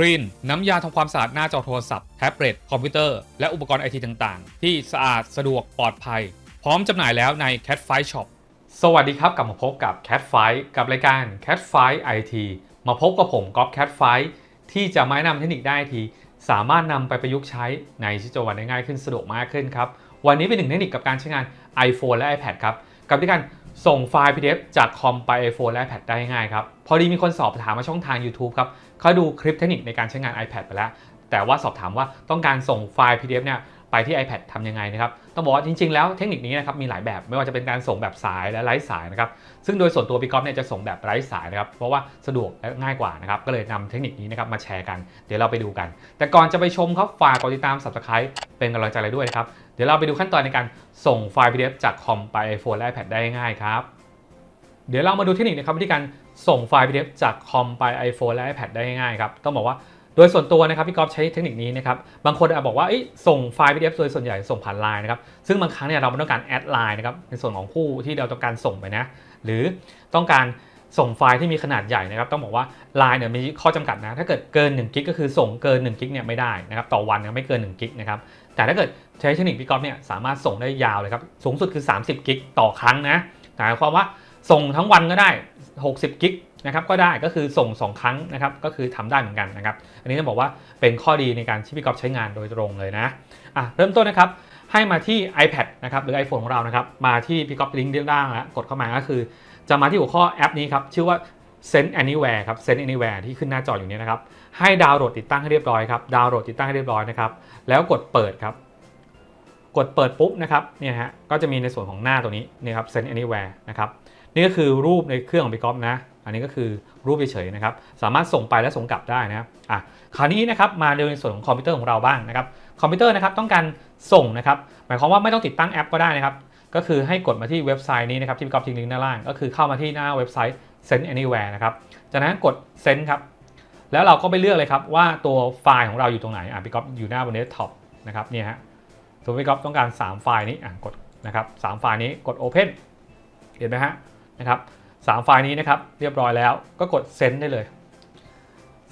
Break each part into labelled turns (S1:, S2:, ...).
S1: ครีนน้ำยาทำความสะอาดหน้าจอโทรศัพท์แท็บเล็ตคอมพิวเตอร์ และอุปกรณ์ไอทีต่างๆ ที่สะอาดสะดวกปลอดภัย พร้อมจำหน่ายแล้วใน Cat f i Shop สวัสดีครับกลับมาพบกับ Cat f i กับรายการ Cat f i IT มาพบกับผมก๊อฟ Cat f i ที่จะมาแนะนำเทคนิคได้ทีสามารถนำไปประยุกต์ใช้ในชีวิตประจำวันได้ง่ายขึ้นสะดวกมากขึ้นครับวันนี้เป็นหนึ่งเทคนิคกับการใช้งาน iPhone และ iPad ครับกับที่การส่งไฟล์ PDF จากคอมไป iPhone และ iPad ได้ง่ายครับพอดีมีคนสอบถามมาช่องทาง YouTube ครับ เขาดูคลิปเทคนิคในการใช้งาน iPad ไปแล้ว แต่ว่าสอบถามว่าต้องการส่งไฟล์ PDF เนี่ยไปที่ iPad ทำยังไงนะครับ ต้องบอกว่าจริง ๆ แล้วเทคนิคนี้นะครับมีหลายแบบไม่ว่าจะเป็นการส่งแบบสายและไร้สายนะครับซึ่งโดยส่วนตัวพี่ก๊อฟเนี่ยจะส่งแบบไร้สายนะครับเพราะว่าสะดวกและง่ายกว่านะครับก็เลยนำเทคนิคนี้นะครับมาแชร์กัน เดี๋ยวเราไปดูกัน แต่ก่อนจะไปชมครับฝากกดติดตาม Subscribe เป็นกำลังใจเลยด้วยนะครับเดี๋ยวเราไปดูขั้นตอนในการส่งไฟล์ PDF จากคอมไป iPhone และ iPad ได้ง่ายครับ เดี๋ยวเรามาดูเทคนิคนะครับวิธีการส่งไฟล์ PDF จากคอมไป iPhone และ iPad ได้ง่ายครับต้องบอกว่าโดยส่วนตัวนะครับพี่กอฟใช้เทคนิคนี้นะครับบางคนอาจบอกว่าส่งไฟล์ PDF โดยส่วนใหญ่ส่งผ่านไลน์นะครับซึ่งบางครั้งเนี่ยเราไม่ต้องการแอดไลน์นะครับในส่วนของผู้ที่เราต้องการส่งไปนะหรือต้องการส่งไฟล์ที่มีขนาดใหญ่นะครับต้องบอกว่าไลน์เนี่ยมีข้อจำกัดนะถ้าเกิดเกิน1กิกก็คือส่งเกิน1กิกเนี่ยไม่ได้นะครับต่อวันเนี่ยไม่เกิน1กิกนะครับแต่ถ้าเกิดใช้เทคนิคพี่กอฟเนี่ยสามารถส่งได้ยาวเลยครับสูงสุดคือ 30กิกต่อครั้งนะหมายความว่า ส่งทั้งวันก็ได้ 60 กิกนะครับก็ได้ก็คือส่ง 2 ครั้งนะครับก็คือทำได้เหมือนกันนะครับอันนี้ต้องบอกว่าเป็นข้อดีในการที่พี่กอฟใช้งานโดยตรงเลยนะอะเริ่มต้นนะครับให้มาที่ iPad นะครับหรือ iPhone ของเรานะครับมาที่พี่กอฟลิงก์ด้านล่างแล้วกดเข้ามาก็คือ จะมาที่หัวข้อแอปนี้ครับชื่อว่า Send Anywhere ครับ Send Anywhere ที่ขึ้นหน้าจออยู่นี้นะครับให้ดาวน์โหลดติดตั้งให้เรียบร้อยครับดาวน์โหลดติดตั้งให้เรียบร้อยนะครับแล้วกดเปิดครับกดเปิดปุ๊บนะครับเนี่ยฮะก็จะมีในส่วนของหน้าตัวนี้นี่ครับ Send Anywhere นะครับ นี่ก็คือรูปในเครื่องของพี่ก๊อฟนะ อันนี้ก็คือรูปเฉยๆนะครับ สามารถส่งไปและส่งกลับได้นะครับอะคราวนี้นะครับมาในส่วนของคอมพิวเตอร์ของเราบ้างนะครับ คอมพิวเตอร์นะครับต้องการส่งนะครับ หมายความว่าไม่ต้องติดตั้งแอปก็ได้นะครับ ก็คือให้กดมาที่เว็บไซต์นี้นะครับที่พี่ก๊อฟทิ้งลิงก์ด้านล่าง ก็คือเข้ามาที่หน้าเว็บไซต์ Send Anywhere นะครับ จากนั้นกด Send ครับ แล้วเราก็ไปเลือกเลยครับว่าตัวไฟล์ของเราอยู่ตรงไหน อะพี่ก๊อฟอยู่หน้าบนเดสก์ท็อปนะครับเนี่ยฮะสมมติพี่ก๊อฟต้องการ 3 ไฟล์นี้ อะกดนะครับสไฟล์นี้กด Open เห็นไหมฮะ นะครับสามไฟล์นี้นะครับเรียบร้อยแล้วก็กด Send ได้เลย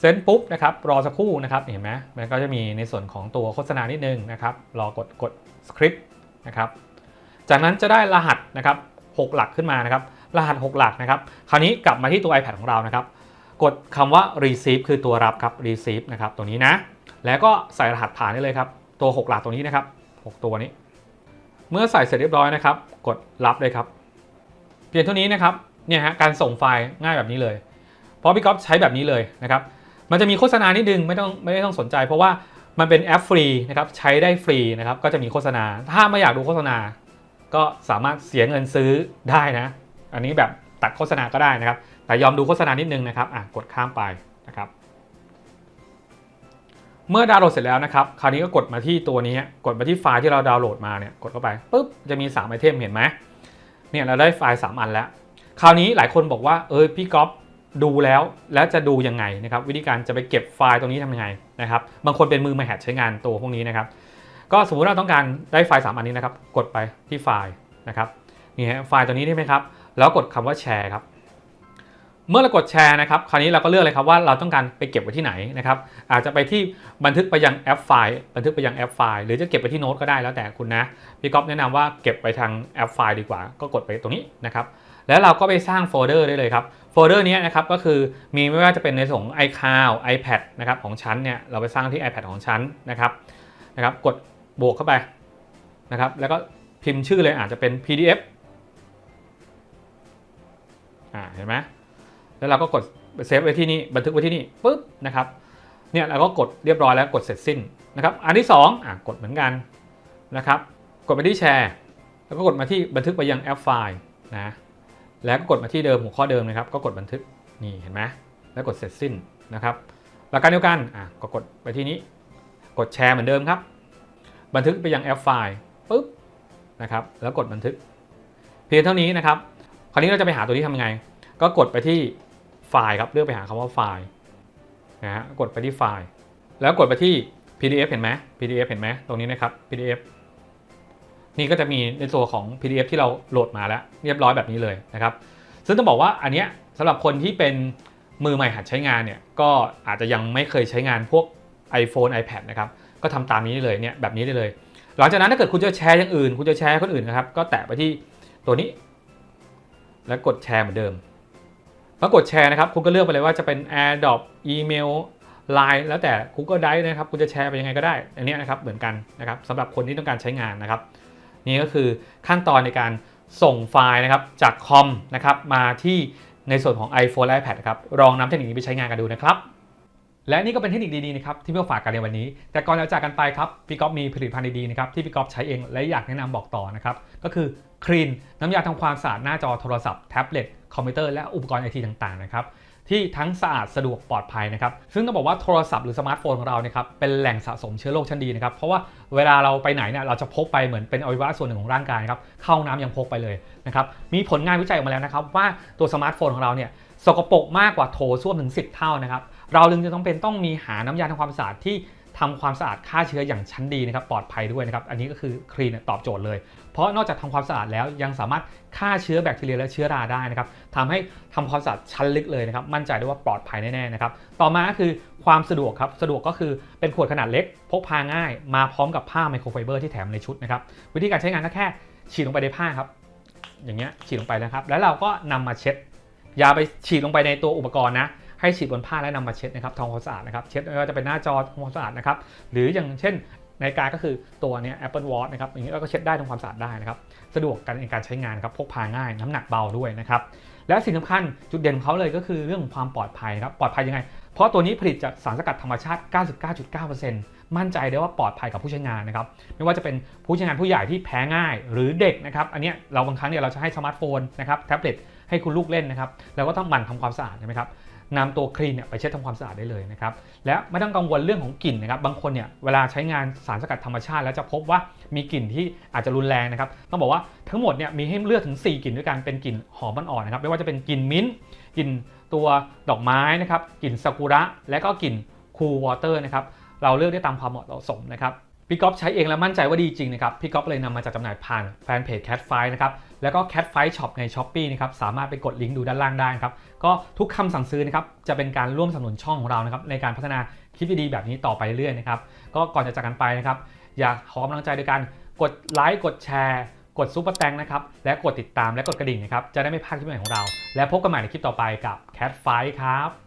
S1: เซ็นปุ๊บนะครับรอสักครู่นะครับเห็นไหมมันก็จะมีในส่วนของตัวโฆษณานิดนึงนะครับรอกดกดสคริปต์นะครับจากนั้นจะได้รหัสนะครับ6หลักขึ้นมานะครับรหัส 6 หลักนะครับคราวนี้กลับมาที่ตัว iPad ของเรานะครับ กดคำว่า receive คือตัวรับครับ receive นะครับตรงนี้นะ แล้วก็ใส่รหัสผ่านได้เลยครับตัว 6 หลักตรงนี้นะครับ 6 ตัวนี้ เมื่อใส่เสร็จเรียบร้อยนะครับ กดรับเลยครับ พียงเท่านี้นะครับเนี่ยฮะการส่งไฟล์ง่ายแบบนี้เลย เพราะพี่ก๊อฟใช้แบบนี้เลยนะครับมันจะมีโฆษณานิดนึงไม่ต้องไม่ได้ต้องสนใจ เพราะว่ามันเป็นแอปฟรีนะครับใช้ได้ฟรีนะครับก็จะมีโฆษณา ถ้าไม่อยากดูโฆษณา ก็สามารถเสียเงินซื้อได้นะ อันนี้แบบตัดโฆษณาก็ได้นะครับ แต่ยอมดูโฆษณานิดนึงนะครับอะกดข้ามไปนะครับเมื่อดาวน์โหลดเสร็จแล้วนะครับ คราวนี้ก็กดมาที่ตัวนี้ กดมาที่ไฟล์ที่เราดาวน์โหลดมาเนี่ย กดเข้าไปปุ๊บ จะมี3ไอเทมเห็นไหม เนี่ยเราได้ไฟล์ 3 อันแล้ว คราวนี้หลายคนบอกว่าเออพี่ก๊อฟดูแล้วแล้วจะดูยังไงนะครับวิธีการจะไปเก็บไฟล์ตรงนี้ทำยังไงนะครับบางคนเป็นมือใหม่หัดใช้งานตัวพวกนี้นะครับก็สมมุติเราต้องการได้ไฟล์ 3 อันนี้นะครับกดไปที่ไฟล์นะครับนี่ฮะไฟล์ตัวนี้ได้ไหมครับแล้วกดคำว่าแชร์ครับ เมื่อเรากดแชร์นะครับ คราวนี้เราก็เลือกเลยครับว่าเราต้องการไปเก็บไว้ที่ไหนนะครับ อาจจะไปที่บันทึกไปยังแอปไฟล์บันทึกไปยังแอปไฟล์หรือจะเก็บไปที่โน้ตก็ได้แล้วแต่คุณนะพี่ก๊อฟแนะนำว่าเก็บไปทางแอปไฟล์ดีกว่า ก็กดไปตรงนี้นะครับ แล้วเราก็ไปสร้างโฟลเดอร์ได้เลยครับโฟลเดอร์นี้นะครับก็คือมีไม่ว่าจะเป็นในส่วนของ iCloud iPad นะครับของฉันเนี่ยเราไปสร้างที่ iPad ของฉันนะครับนะครับ กดบวกเข้าไปนะครับ แล้วก็พิมพ์ชื่อเลยอาจจะเป็น PDF อ่าเห็นไหม แล้วเราก็กดเซฟไว้ที่นี่บันทึกไว้ที่นี่ปุ๊บนะครับเนี่ยเราก็กดเรียบร้อยแล้วกดเสร็จสิ้นนะครับ อันที่2อะกดเหมือนกันนะครับ กดไปที่แชร์ แล้วก็กดมาที่บันทึกไปยังแอปไฟล์นะแล้วก็กดมาที่เดิมหัวข้อเดิมนะครับ ก็กดบันทึกนี่เห็นไหมแล้วกดเสร็จสิ้นนะครับหลักการเดียวกันอะก็กดไปที่นี้ กดแชร์เหมือนเดิมครับ บันทึกไปยังแอปไฟล์ปุ๊บนะครับ แล้วกดบันทึก เพียงเท่านี้นะครับ คราวนี้เราจะไปหาตัวนี้ทำยังไง ก็กดไปที่ ไฟล์ครับเลือกไปหาคำว่าไฟล์นะฮะกดไปที่ไฟล์ แล้วกดไปที่ PDF เห็นไหม PDF เห็นไหมตรงนี้นะครับ PDF นี่ก็จะมีในตัวของ PDF ที่เราโหลดมาแล้ว เรียบร้อยแบบนี้เลยนะครับ ซึ่งต้องบอกว่าอันเนี้ยสำหรับคนที่เป็นมือใหม่หัดใช้งานเนี่ยก็อาจจะยังไม่เคยใช้งานพวก iPhone iPad นะครับก็ทำตามนี้ได้เลยเนี่ยแบบนี้ได้เลย หลังจากนั้นถ้าเกิดคุณจะแชร์อย่างอื่น คุณจะแชร์คนอื่นนะครับ ก็แตะไปที่ตัวนี้ แล้วกดแชร์เหมือนเดิม เมื่อกดแชร์นะครับคุณก็เลือกไปเลยว่าจะเป็น AirDrop อีเมล Line แล้วแต่ Google Drive นะครับคุณจะแชร์ไปยังไงก็ได้ อันนี้นะครับเหมือนกันนะครับสำหรับคนที่ต้องการใช้งานนะครับ นี่ก็คือขั้นตอนในการส่งไฟล์นะครับจากคอมนะครับมาที่ในส่วนของ iPhone และ iPad นะครับลองนำเทคนิคนี้ไปใช้งานกันดูนะครับ และนี่ก็เป็นเทคนิคดีๆนะครับที่พี่ก๊อฟฝากกันในวันนี้ แต่ก่อนจะจากกันไปครับพี่ก๊อฟมีผลิตภัณฑ์ดีๆนะครับที่พี่ก๊อฟใช้เองและอยากแนะนำบอกต่อนะครับก็คือครีนน้ำยาทำความสะอาดหน้าจอโทรศัพท์แท็บเล็ต คอมพิวเตอร์และอุปกรณ์ไอทีต่างๆนะครับที่ทั้งสะอาดสะดวกปลอดภัยนะครับ ซึ่งต้องบอกว่าโทรศัพท์หรือสมาร์ทโฟนของเราเนี่ยครับเป็นแหล่งสะสมเชื้อโรคชั้นดีนะครับ เพราะว่าเวลาเราไปไหนเนี่ยเราจะพกไปเหมือนเป็นอวัยวะส่วนหนึ่งของร่างกายครับเข้าห้องน้ำยังพกไปเลยนะครับมีผลงานวิจัยออกมาแล้วนะครับ ว่าตัวสมาร์ทโฟนของเราเนี่ยสกปรกมากกว่าโถส้วมถึง 10 เท่านะครับ เราจึงจะต้องเป็นต้องมีหาน้ำยาทำความสะอาดที่ ทำความสะอาดฆ่าเชื้ออย่างชั้นดีนะครับปลอดภัยด้วยนะครับ อันนี้ก็คือคลีนตอบโจทย์เลย เพราะนอกจากทำความสะอาดแล้วยังสามารถฆ่าเชื้อแบคทีเรียและเชื้อราได้นะครับทำให้ทำความสะอาดชั้นลึกเลยนะครับ มั่นใจได้ว่าปลอดภัยแน่ๆนะครับ ต่อมาก็คือความสะดวกครับ สะดวกก็คือเป็นขวดขนาดเล็ก พกพาง่าย มาพร้อมกับผ้าไมโครไฟเบอร์ที่แถมในชุดนะครับ วิธีการใช้งานก็แค่ฉีดลงไปในผ้าครับ อย่างเงี้ยฉีดลงไปนะครับ แล้วเราก็นำมาเช็ด อย่าไปฉีดลงไปในตัวอุปกรณ์นะ ให้ฉีดบนผ้าแล้วนำมาเช็ดนะครับทำความสะอาดนะครับเช็ดไม่ว่าจะเป็นหน้าจอทำความสะอาดนะครับหรืออย่างเช่นนาฬิกาก็คือตัวเนี้ย Apple Watch นะครับอย่างนี้เราก็เช็ดได้ทำความสะอาดได้นะครับสะดวกกันในการใช้งานครับพกพาง่าย น้ำหนักเบาด้วยนะครับและสิ่งสำคัญจุดเด่นของเขาเลยก็คือเรื่องของความปลอดภัยครับปลอดภัยยังไง เพราะตัวนี้ผลิตจากสารสกัดธรรมชาติ 99.9%มั่นใจได้ว่าปลอดภัยกับผู้ใช้งานนะครับไม่ว่าจะเป็นผู้ใช้งานผู้ใหญ่ที่แพ้ง่ายหรือเด็กนะครับอันนี้เราบางครั้งเนี่ยเราจะให้สมาร์ทโฟนนะครับแท็บเล็ตให้คุณลูกเล่นนะครับเราก็ต้องหมั่นทำความสะอาดใช่ไหมครับ นำตัวคลีนเนี่ยไปเช็ดทำความสะอาดได้เลยนะครับ และไม่ต้องกังวลเรื่องของกลิ่นนะครับ บางคนเนี่ยเวลาใช้งานสารสกัดธรรมชาติ แล้วจะพบว่ามีกลิ่นที่อาจจะรุนแรงนะครับ ต้องบอกว่าทั้งหมดเนี่ยมีให้เลือกถึง 4กลิ่นด้วยกัน เป็นกลิ่นหอมอ่อนๆนะครับ ไม่ว่าจะเป็นกลิ่นมิ้นท์ กลิ่นตัวดอกไม้นะครับ กลิ่นซากุระ และก็กลิ่นคูลวอเตอร์นะครับ เราเลือกได้ตามความเหมาะสมนะครับพี่ก๊อฟใช้เองแล้วมั่นใจว่าดีจริงนะครับ พี่ก๊อฟเลยนำมาจัดจำหน่ายผ่านแฟนเพจ Cat f i นะครับ แล้วก็ Cat f i Shop ใน s h อ p e e นะครับสามารถไปกดลิงก์ดูด้านล่างได้นะครับก็ทุกคำสั่งซื้อนะครับจะเป็นการร่วมสนับสนุนช่องของเรานะครับในการพัฒนาคลิปดีๆแบบนี้ต่อไปเรื่อยๆนะครับก็ก่อนจะจากกันไปนะครับอยากขอกำลังใจโดยการกดไลค์กดแชร์ กดซุปเปอร์แตงนะครับและกดติดตามและกดกระดิ่งนะครับจะได้ไม่พลาดคลิปใหม่ของเรา และพบกันใหม่ในคลิปต่อไปกับ Cat f i ครับ